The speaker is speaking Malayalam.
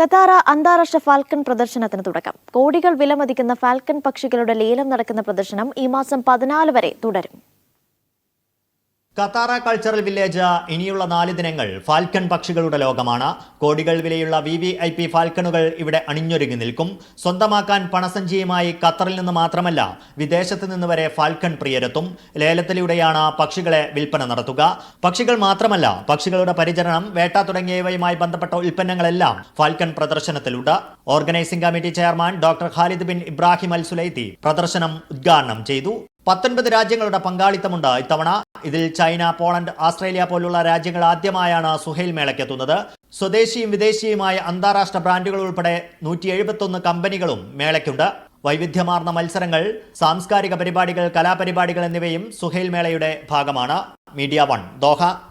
കത്താറ അന്താരാഷ്ട്ര ഫാൽക്കൺ പ്രദർശനത്തിന് തുടക്കം. കോടികൾ വിലമതിക്കുന്ന ഫാൽക്കൺ പക്ഷികളുടെ ലേലം നടക്കുന്ന പ്രദർശനം ഈ മാസം പതിനാല് വരെ തുടരും. കത്താറ കൾച്ചറൽ വില്ലേജ് ഇനിയുള്ള നാല് ദിനങ്ങൾ ഫാൽക്കൺ പക്ഷികളുടെ ലോകമാണ്. കോടികൾ വിലയുള്ള വി വി ഐ പി ഫാൽക്കണുകൾ ഇവിടെ അണിഞ്ഞൊരുങ്ങി നിൽക്കും. സ്വന്തമാക്കാൻ പണസഞ്ചിയുമായി ഖത്തറിൽ നിന്ന് മാത്രമല്ല വിദേശത്ത് നിന്ന് വരെ ഫാൽക്കൺ പ്രിയരെത്തും. ലേലത്തിലൂടെയാണ് പക്ഷികളെ വിൽപ്പന നടത്തുക. പക്ഷികൾ മാത്രമല്ല പക്ഷികളുടെ പരിചരണം വേട്ട തുടങ്ങിയവയുമായി ബന്ധപ്പെട്ട ഉൽപ്പന്നങ്ങളെല്ലാം falcon പ്രദർശനത്തിലുണ്ട്. Organising committee chairman doctor Khalid bin Ibrahim al Sulaiti പ്രദർശനം ഉദ്ഘാടനം ചെയ്തു. പത്തൊൻപത് രാജ്യങ്ങളുടെ പങ്കാളിത്തമുണ്ട് ഇത്തവണ. ഇതിൽ ചൈന പോളണ്ട് ഓസ്ട്രേലിയ പോലുള്ള രാജ്യങ്ങൾ ആദ്യമായാണ് സുഹൈൽ മേളയ്ക്കെത്തുന്നത്. സ്വദേശിയും വിദേശിയുമായ അന്താരാഷ്ട്ര ബ്രാൻഡുകൾ ഉൾപ്പെടെ നൂറ്റി എഴുപത്തൊന്ന് കമ്പനികളും മേളയ്ക്കുണ്ട്. വൈവിധ്യമാർന്ന മത്സരങ്ങൾ സാംസ്കാരിക പരിപാടികൾ കലാപരിപാടികൾ എന്നിവയും സുഹൈൽ മേളയുടെ ഭാഗമാണ്. Media one Doha.